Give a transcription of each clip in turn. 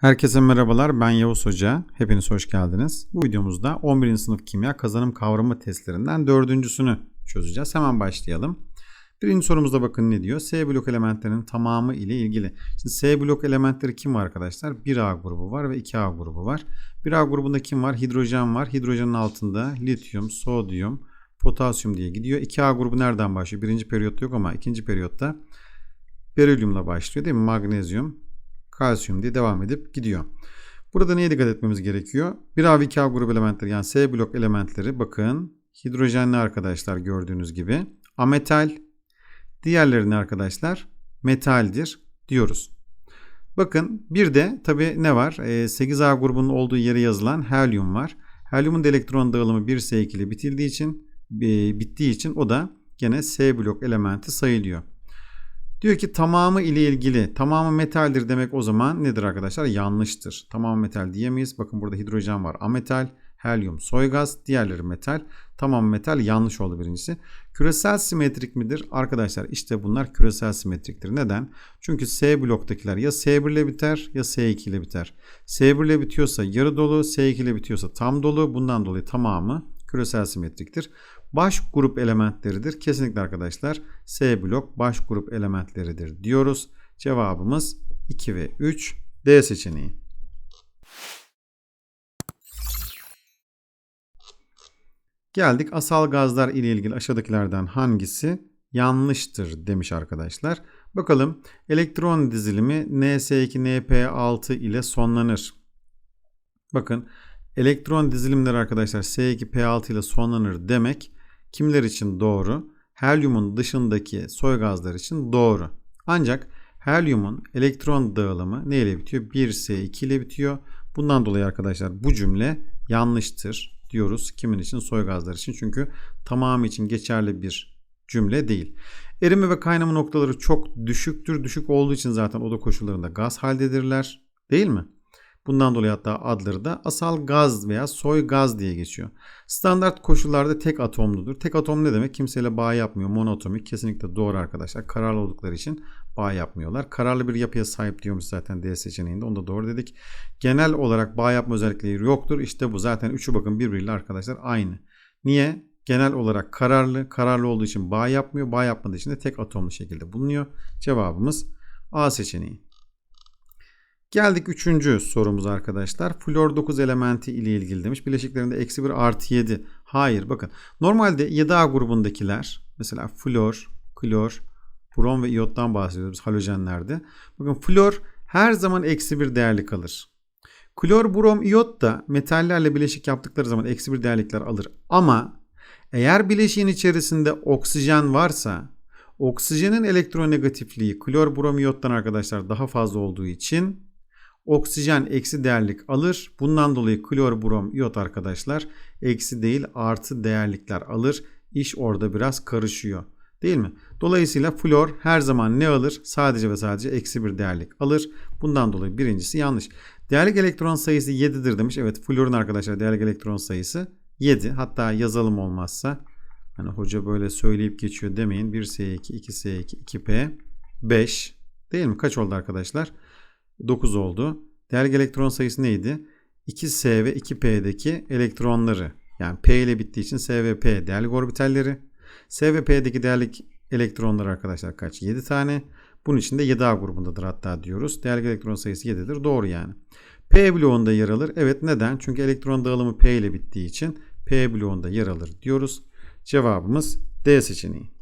Herkese merhabalar. Ben Yavuz Hoca. Hepiniz hoş geldiniz. Bu videomuzda 11. sınıf kimya kazanım kavrama testlerinden dördüncüsünü çözeceğiz. Hemen başlayalım. Birinci sorumuzda bakın ne diyor? S blok elementlerinin tamamı ile ilgili. Şimdi S blok elementleri kim var arkadaşlar? 1A grubu var ve 2A grubu var. 1A grubunda kim var? Hidrojen var. Hidrojenin altında lityum, sodyum, potasyum diye gidiyor. 2A grubu nereden başlıyor? Birinci periyotta yok ama ikinci periyotta berilyumla başlıyor değil mi? Magnezyum, kalsiyum diye devam edip gidiyor. Burada neye dikkat etmemiz gerekiyor? 1A ve 2A grubu elementleri yani S blok elementleri bakın hidrojenli arkadaşlar gördüğünüz gibi. Ametal diğerlerini arkadaşlar metaldir diyoruz. Bakın bir de tabi ne var? 8A grubunun olduğu yere yazılan helyum var. Helyumun da elektron dağılımı 1S2 ile bitildiği için bittiği için o da gene S blok elementi sayılıyor. Diyor ki tamamı ile ilgili tamamı metaldir demek o zaman nedir arkadaşlar? Yanlıştır. Tamamı metal diyemeyiz. Bakın burada hidrojen var ametal, helyum soy gaz, diğerleri metal. Tamam metal yanlış oldu birincisi. Küresel simetrik midir? Arkadaşlar işte bunlar küresel simetriktir. Neden? Çünkü S bloktakiler ya S1 ile biter ya S2 ile biter. S1 ile bitiyorsa yarı dolu, S2 ile bitiyorsa tam dolu. Bundan dolayı tamamı küresel simetriktir baş grup elementleridir. Kesinlikle arkadaşlar S blok baş grup elementleridir diyoruz. Cevabımız 2 ve 3 D seçeneği. Geldik asal gazlar ile ilgili aşağıdakilerden hangisi yanlıştır demiş arkadaşlar. Bakalım elektron dizilimi NS2NP6 ile sonlanır. Bakın elektron dizilimleri arkadaşlar S2P6 ile sonlanır demek kimler için doğru? Helyumun dışındaki soy gazlar için doğru. Ancak helyumun elektron dağılımı ne ile bitiyor? 1S2 ile bitiyor. Bundan dolayı arkadaşlar bu cümle yanlıştır diyoruz. Kimin için? Soy gazlar için. Çünkü tamamı için geçerli bir cümle değil. Erime ve kaynama noktaları çok düşüktür. Düşük olduğu için zaten oda koşullarında gaz haldedirler. Değil mi? Bundan dolayı hatta adları da asal gaz veya soy gaz diye geçiyor. Standart koşullarda tek atomludur. Tek atom ne demek? Kimseyle bağ yapmıyor. Monoatomik kesinlikle doğru arkadaşlar. Kararlı oldukları için bağ yapmıyorlar. Kararlı bir yapıya sahip diyormuş zaten D seçeneğinde. Onu da doğru dedik. Genel olarak bağ yapma özellikleri yoktur. İşte bu zaten üçü bakın birbiriyle arkadaşlar aynı. Niye? Genel olarak kararlı. Kararlı olduğu için bağ yapmıyor. Bağ yapmadığı için de tek atomlu şekilde bulunuyor. Cevabımız A seçeneği. Geldik üçüncü sorumuz arkadaşlar. Flor 9 elementi ile ilgili demiş. Bileşiklerinde eksi 1 artı 7. Hayır bakın. Normalde 7A grubundakiler mesela flor, klor, brom ve iyottan bahsediyoruz halojenlerde. Bakın flor her zaman eksi 1 değerli kalır. Klor, brom, iyot da metallerle bileşik yaptıkları zaman eksi 1 değerlikler alır. Ama eğer bileşiğin içerisinde oksijen varsa oksijenin elektronegatifliği klor, brom, iyottan arkadaşlar daha fazla olduğu için Oksijen eksi değerlik alır. Bundan dolayı klor, brom, iot arkadaşlar eksi değil artı değerlikler alır. İş orada biraz karışıyor. Değil mi? Dolayısıyla flor her zaman ne alır? Sadece ve sadece eksi bir değerlik alır. Bundan dolayı birincisi yanlış. Değerlik elektron sayısı 7'dir demiş. Evet florun arkadaşlar değerlik elektron sayısı 7. Hatta yazalım olmazsa. Hani hoca böyle söyleyip geçiyor demeyin. 1S2, 2S2, 2P, 5. Değil mi? Kaç oldu arkadaşlar? 9 oldu. Değerli elektron sayısı neydi? 2S ve 2P'deki elektronları yani P ile bittiği için S ve P değerli orbitalleri. S ve P'deki değerli elektronlar arkadaşlar kaç? 7 tane. Bunun için de 7A grubundadır hatta diyoruz. Değerli elektron sayısı 7'dir. Doğru yani. P bloğunda yer alır. Evet neden? Çünkü elektron dağılımı P ile bittiği için P bloğunda yer alır diyoruz. Cevabımız D seçeneği.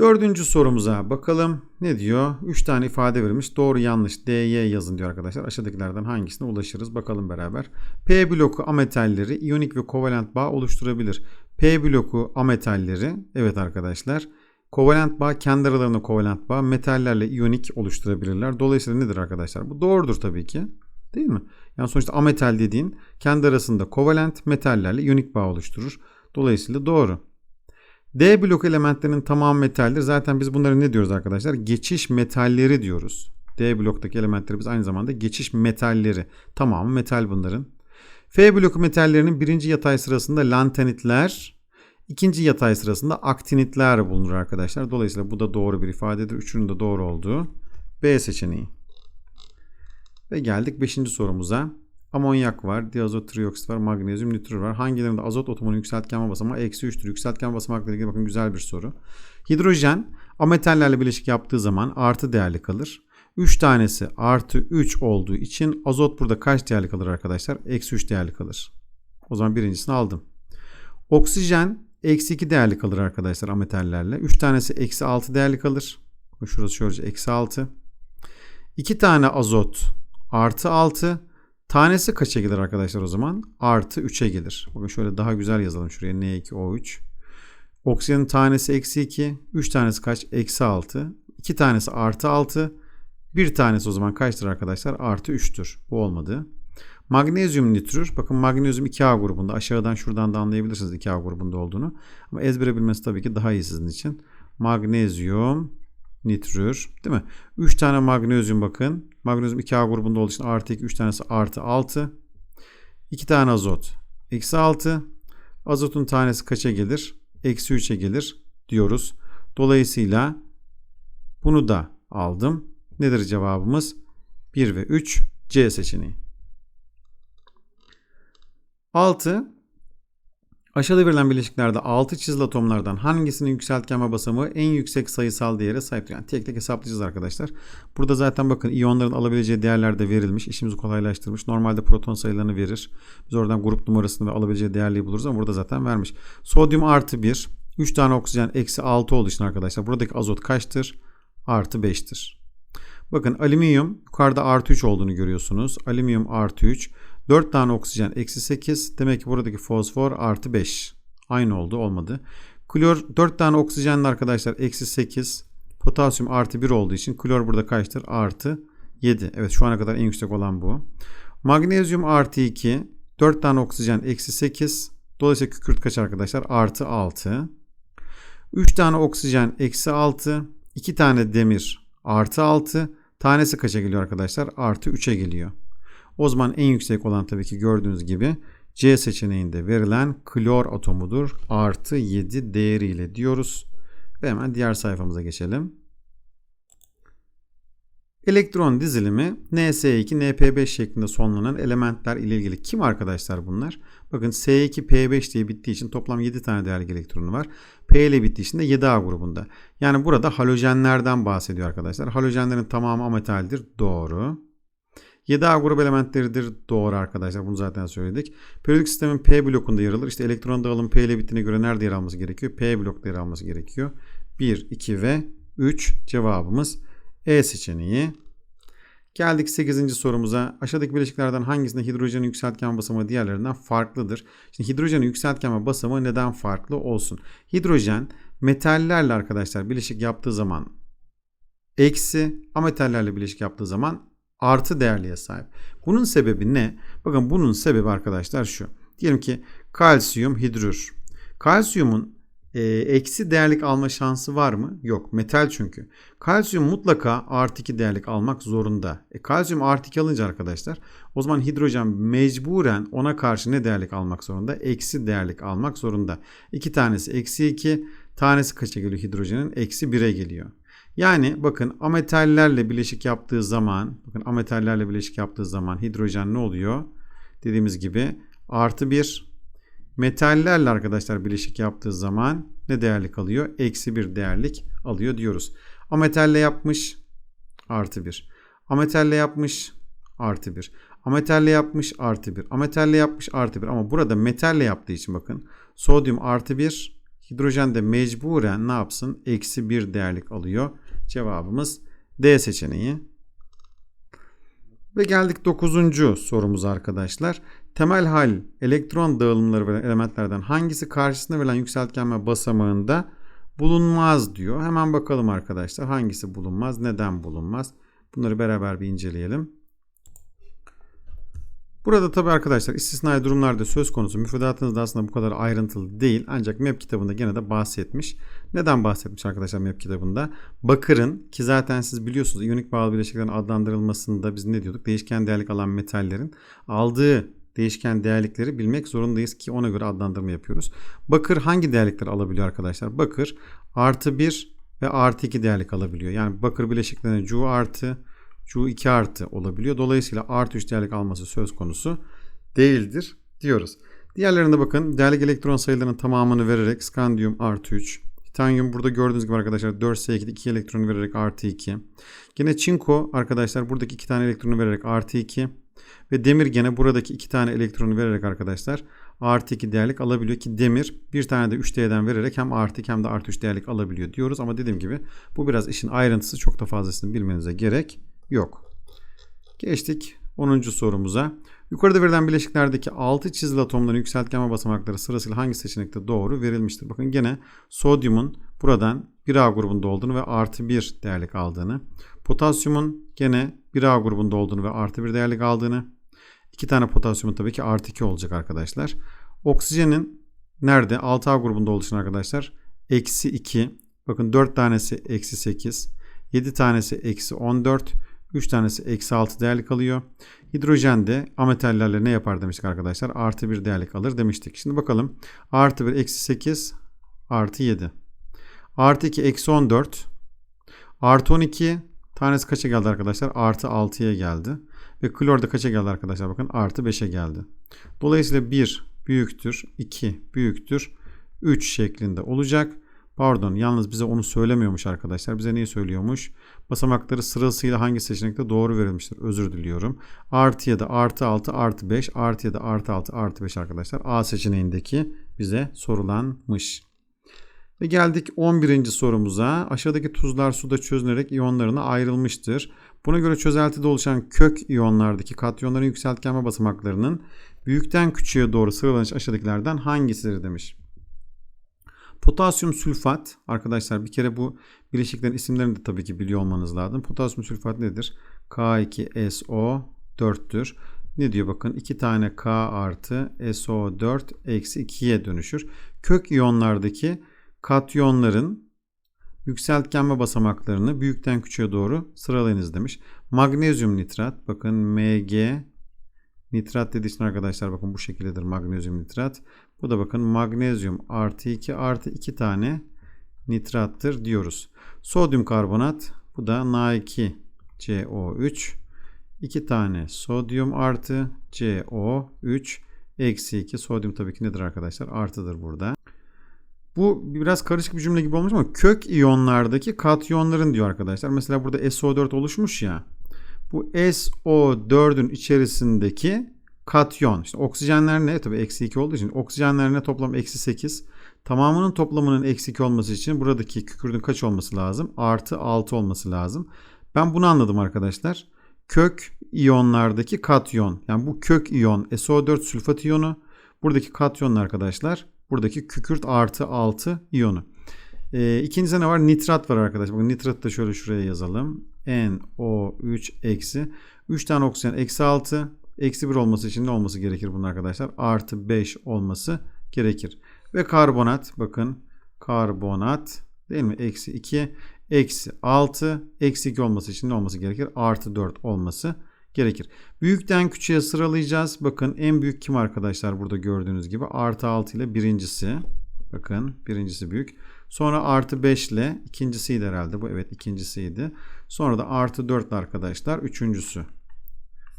Dördüncü sorumuza bakalım. Ne diyor? Üç tane ifade verilmiş. Doğru yanlış D'ye yazın diyor arkadaşlar. Aşağıdakilerden hangisine ulaşırız? Bakalım beraber. P bloku ametalleri iyonik ve kovalent bağ oluşturabilir. P bloku ametalleri evet arkadaşlar. Kovalent bağ kendi aralarında kovalent bağ metallerle iyonik oluşturabilirler. Dolayısıyla nedir arkadaşlar? Bu doğrudur tabii ki. Değil mi? Yani sonuçta ametal dediğin kendi arasında kovalent metallerle iyonik bağ oluşturur. Dolayısıyla doğru. D blok elementlerinin tamamı metaldir. Zaten biz bunları ne diyoruz arkadaşlar? Geçiş metalleri diyoruz. D bloktaki elementleri biz aynı zamanda geçiş metalleri. Tamamı metal bunların. F bloku metallerinin birinci yatay sırasında lantanitler, ikinci yatay sırasında aktinitler bulunur arkadaşlar. Dolayısıyla bu da doğru bir ifadedir. Üçünün de doğru olduğu B seçeneği. Ve geldik 5. sorumuza. Amonyak var, diazot trioksit var, magnezyum nitür var. Hangilerinde azot atomunun yükseltgen basamağı eksi 3'tür. Yükseltgen basamakla ilgili bakın güzel bir soru. Hidrojen ametallerle bileşik yaptığı zaman artı değerli kalır. 3 tanesi artı 3 olduğu için azot burada kaç değerli kalır arkadaşlar? Eksi 3 değerli kalır. O zaman birincisini aldım. Oksijen eksi 2 değerli kalır arkadaşlar ametallerle. 3 tanesi eksi 6 değerli kalır. Şurası şöyle eksi 6. 2 tane azot artı 6. Tanesi kaça gelir arkadaşlar o zaman? Artı 3'e gelir. Bakın şöyle daha güzel yazalım şuraya. N2O3. Oksijenin tanesi eksi 2. 3 tanesi kaç? Eksi 6. 2 tanesi artı 6. Bir tanesi o zaman kaçtır arkadaşlar? Artı 3'tür. Bu olmadı. Magnezyum nitrür. Bakın magnezyum 2A grubunda. Aşağıdan şuradan da anlayabilirsiniz 2A grubunda olduğunu. Ama ezbere bilmesi tabii ki daha iyi sizin için. Magnezyum nitrür. Değil mi? 3 tane magnezyum bakın. Magnezyum 2A grubunda olduğu için artı 2. 3 tanesi artı 6. 2 tane azot. Eksi 6. Azotun tanesi kaça gelir? Eksi 3'e gelir diyoruz. Dolayısıyla bunu da aldım. Nedir cevabımız? 1 ve 3 C seçeneği. 6. Aşağıda verilen bileşiklerde 6 çizili atomlardan hangisinin yükseltgenme basamağı en yüksek sayısal değere sahiptir? Yani tek tek hesaplayacağız arkadaşlar. Burada zaten bakın iyonların alabileceği değerler de verilmiş. İşimizi kolaylaştırmış. Normalde proton sayılarını verir. Biz oradan grup numarasını ve alabileceği değerliği buluruz ama burada zaten vermiş. Sodyum artı 1. 3 tane oksijen eksi 6 olduğu için arkadaşlar buradaki azot kaçtır? Artı 5'tir. Bakın alüminyum yukarıda artı 3 olduğunu görüyorsunuz. Alüminyum artı 3. 4 tane oksijen eksi 8. Demek ki buradaki fosfor artı 5. Aynı oldu olmadı. Klor 4 tane oksijenli arkadaşlar eksi 8. Potasyum artı 1 olduğu için klor burada kaçtır? Artı 7. Evet şu ana kadar en yüksek olan bu. Magnezyum artı 2. 4 tane oksijen eksi 8. Dolayısıyla kükürt kaç arkadaşlar? Artı 6. 3 tane oksijen eksi 6. 2 tane demir artı 6. Tanesi kaça geliyor arkadaşlar? Artı 3'e geliyor. O zaman en yüksek olan tabii ki gördüğünüz gibi C seçeneğinde verilen klor atomudur. Artı 7 değeriyle diyoruz. Ve hemen diğer sayfamıza geçelim. Elektron dizilimi NS2, NP5 şeklinde sonlanan elementler ile ilgili kim arkadaşlar bunlar? Bakın S2, P5 diye bittiği için toplam 7 tane değerli elektronu var. P ile bittiği için de 7A grubunda. Yani burada halojenlerden bahsediyor arkadaşlar. Halojenlerin tamamı ametaldir. Doğru. 7A grup elementleridir. Doğru arkadaşlar. Bunu zaten söyledik. Periyodik sistemin P blokunda yer alır. İşte elektron dağılım P ile bittiğine göre nerede yer alması gerekiyor? P blokta yer alması gerekiyor. 1, 2 ve 3 cevabımız E seçeneği. Geldik 8. sorumuza. Aşağıdaki bileşiklerden hangisinde hidrojenin yükseltgen basamağı diğerlerinden farklıdır? Şimdi hidrojenin yükseltgen basamağı neden farklı olsun? Hidrojen metallerle arkadaşlar bileşik yaptığı zaman eksi, ametallerle bileşik yaptığı zaman artı değerliğe sahip. Bunun sebebi ne? Bakın bunun sebebi arkadaşlar şu. Diyelim ki kalsiyum hidrür. Kalsiyumun e, eksi değerlik alma şansı var mı? Yok. Metal çünkü. Kalsiyum mutlaka artı 2 değerlik almak zorunda. E, kalsiyum artı 2 alınca arkadaşlar o zaman hidrojen mecburen ona karşı ne değerlik almak zorunda? Eksi değerlik almak zorunda. İki tanesi eksi 2. Tanesi kaça geliyor hidrojenin? Eksi 1'e geliyor. Yani bakın ametallerle bileşik yaptığı zaman bakın ametallerle bileşik yaptığı zaman hidrojen ne oluyor? Dediğimiz gibi artı 1 metallerle arkadaşlar bileşik yaptığı zaman ne değerlik alıyor? Eksi 1 değerlik alıyor diyoruz. Ametalle yapmış artı 1. Ametalle yapmış artı 1. Ametalle yapmış artı 1. Ametalle yapmış artı 1. Ama burada metalle yaptığı için bakın sodyum artı 1 hidrojen de mecburen ne yapsın? Eksi 1 değerlik alıyor. Cevabımız D seçeneği. Ve geldik 9. sorumuza arkadaşlar. Temel hal elektron dağılımları veren elementlerden hangisi karşısında verilen yükseltgenme basamağında bulunmaz diyor. Hemen bakalım arkadaşlar hangisi bulunmaz, neden bulunmaz? Bunları beraber bir inceleyelim. Burada tabi arkadaşlar istisnai durumlarda söz konusu müfredatınızda aslında bu kadar ayrıntılı değil. Ancak MEP kitabında gene de bahsetmiş. Neden bahsetmiş arkadaşlar MEP kitabında? Bakırın ki zaten siz biliyorsunuz iyonik bağlı bileşiklerin adlandırılmasında biz ne diyorduk? Değişken değerlik alan metallerin aldığı değişken değerlikleri bilmek zorundayız ki ona göre adlandırma yapıyoruz. Bakır hangi değerlikleri alabiliyor arkadaşlar? Bakır artı 1 ve artı 2 değerlik alabiliyor. Yani bakır bileşiklerine Cu artı, Cu2 artı olabiliyor. Dolayısıyla artı 3 değerlik alması söz konusu değildir diyoruz. Diğerlerinde bakın değerlik elektron sayılarının tamamını vererek skandiyum artı 3, titanyum burada gördüğünüz gibi arkadaşlar 4s2'de 2 elektronu vererek artı 2. Yine çinko arkadaşlar buradaki 2 tane elektronu vererek artı 2. Ve demir gene buradaki 2 tane elektronu vererek arkadaşlar artı 2 değerlik alabiliyor ki demir bir tane de 3D'den vererek hem artı 2 hem de artı 3 değerlik alabiliyor diyoruz. Ama dediğim gibi bu biraz işin ayrıntısı çok da fazlasını bilmenize gerek yok. Geçtik 10. sorumuza. Yukarıda verilen bileşiklerdeki 6 çizili atomların yükseltgenme basamakları sırasıyla hangi seçenekte doğru verilmiştir? Bakın gene sodyumun buradan 1A grubunda olduğunu ve artı 1 değerlik aldığını. Potasyumun gene 1A grubunda olduğunu ve artı 1 değerlik aldığını. 2 tane potasyumun tabii ki artı 2 olacak arkadaşlar. Oksijenin nerede? 6A grubunda olduğu için arkadaşlar. Eksi 2. Bakın 4 tanesi eksi 8. 7 tanesi eksi 14. 3 tanesi eksi 6 değerlik alıyor. Hidrojen de ametallerle ne yapar demiştik arkadaşlar. Artı 1 değerlik alır demiştik. Şimdi bakalım. Artı 1 eksi 8 artı 7. Artı 2 eksi 14. Artı 12 tanesi kaça geldi arkadaşlar? Artı 6'ya geldi. Ve klor da kaça geldi arkadaşlar? Bakın artı 5'e geldi. Dolayısıyla 1 büyüktür. 2 büyüktür. 3 şeklinde olacak. Pardon yalnız bize onu söylemiyormuş arkadaşlar. Bize neyi söylüyormuş? Basamakları sırasıyla hangi seçenekte doğru verilmiştir? Özür diliyorum. Artı ya da artı 6 artı 5 artı ya da artı 6 artı 5 arkadaşlar. A seçeneğindeki bize sorulanmış. Ve geldik 11. sorumuza. Aşağıdaki tuzlar suda çözünerek iyonlarına ayrılmıştır. Buna göre çözeltide oluşan kök iyonlardaki katyonların yükseltgenme basamaklarının büyükten küçüğe doğru sıralanış aşağıdakilerden hangisidir demiş. Potasyum sülfat arkadaşlar bir kere bu bileşiklerin isimlerini de tabii ki biliyor olmanız lazım. Potasyum sülfat nedir? K2SO4'tür. Ne diyor bakın 2 tane K artı SO4 eksi 2'ye dönüşür. Kök iyonlardaki katyonların yükseltgenme basamaklarını büyükten küçüğe doğru sıralayınız demiş. Magnezyum nitrat bakın Mg nitrat dediği için arkadaşlar bakın bu şekildedir magnezyum nitrat. Bu da bakın magnezyum artı 2 artı 2 tane nitrattır diyoruz. Sodyum karbonat bu da Na2CO3 2 tane sodyum artı CO3 eksi 2 sodyum tabii ki nedir arkadaşlar artıdır burada. Bu biraz karışık bir cümle gibi olmuş ama kök iyonlardaki katyonların diyor arkadaşlar. Mesela burada SO4 oluşmuş ya. Bu SO4'ün içerisindeki katyon. İşte oksijenler ne? Tabii eksi 2 olduğu için oksijenler ne? Toplam eksi 8. Tamamının toplamının eksi 2 olması için buradaki kükürdün kaç olması lazım? Artı 6 olması lazım. Ben bunu anladım arkadaşlar. Kök iyonlardaki katyon. Yani bu kök iyon SO4 sülfat iyonu. Buradaki katyon arkadaşlar. Buradaki kükürt artı 6 iyonu. E, ikincide ne var? Nitrat var arkadaşlar. Bakın nitratı da şöyle şuraya yazalım. NO3 eksi. 3 tane oksijen eksi 6. Eksi 1 olması için ne olması gerekir bunun arkadaşlar? Artı 5 olması gerekir. Ve karbonat bakın karbonat değil mi? Eksi 2 eksi 6 eksi 2 olması için ne olması gerekir? Artı 4 olması gerekir. Büyükten küçüğe sıralayacağız. Bakın en büyük kim arkadaşlar burada gördüğünüz gibi artı 6 ile birincisi. Bakın birincisi büyük. Sonra artı 5 ile ikincisiydi herhalde bu. Evet ikincisiydi. Sonra da artı 4 ile arkadaşlar üçüncüsü.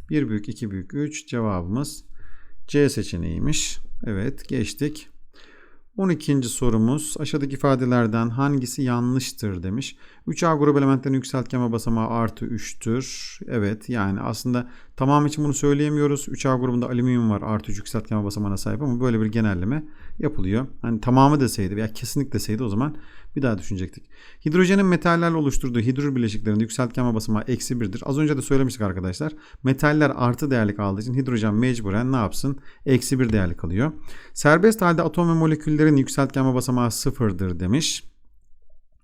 1 büyük 2 büyük 3 cevabımız C seçeneğiymiş. Evet geçtik. 12. sorumuz aşağıdaki ifadelerden hangisi yanlıştır demiş. 3A grubu elementlerin yükseltgenme basamağı artı 3'tür. Evet yani aslında tamam için bunu söyleyemiyoruz. 3A grubunda alüminyum var artı 3 yükseltgenme basamağına sahip ama böyle bir genelleme yapılıyor. Hani tamamı deseydi veya kesinlik deseydi o zaman bir daha düşünecektik. Hidrojenin metallerle oluşturduğu hidrür bileşiklerinde yükseltgenme basamağı eksi 1'dir. Az önce de söylemiştik arkadaşlar. Metaller artı değerlik aldığı için hidrojen mecburen ne yapsın? Eksi 1 değerlik alıyor. Serbest halde atom ve moleküllerin yükseltgenme basamağı sıfırdır demiş.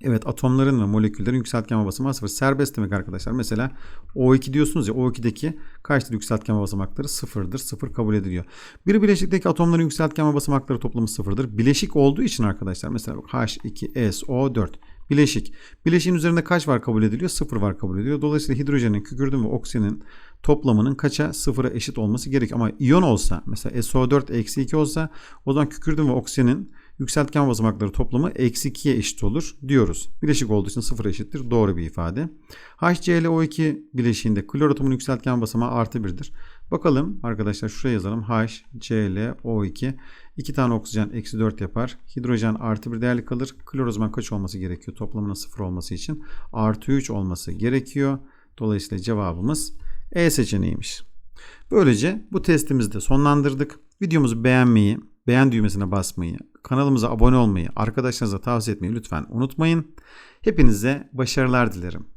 Evet atomların ve moleküllerin yükseltgenme basamağı sıfır. Serbest demek arkadaşlar. Mesela O2 diyorsunuz ya O2'deki kaçtır yükseltgenme basamakları? Sıfırdır. Sıfır kabul ediliyor. Bir bileşikteki atomların yükseltgenme basamakları toplamı sıfırdır. Bileşik olduğu için arkadaşlar mesela H2SO4 bileşik. Bileşiğin üzerinde kaç var kabul ediliyor? Sıfır var kabul ediliyor. Dolayısıyla hidrojenin, kükürdün ve oksijenin toplamının kaça? Sıfıra eşit olması gerekiyor. Ama iyon olsa mesela SO4 eksi 2 olsa o zaman kükürdün ve oksijenin Yükseltgen basamakları toplamı eksi 2'ye eşit olur diyoruz. Bileşik olduğu için 0 eşittir. Doğru bir ifade. HClO2 bileşiğinde klor atomunun yükseltgen basamağı artı 1'dir. Bakalım arkadaşlar şuraya yazalım. HClO2 2 tane oksijen eksi 4 yapar. Hidrojen artı 1 değerli kalır. Klor o zaman kaç olması gerekiyor? Toplamının 0 olması için. Artı 3 olması gerekiyor. Dolayısıyla cevabımız E seçeneğiymiş. Böylece bu testimizi de sonlandırdık. Videomuzu beğenmeyi, beğen düğmesine basmayı, kanalımıza abone olmayı, arkadaşlarınıza tavsiye etmeyi lütfen unutmayın. Hepinize başarılar dilerim.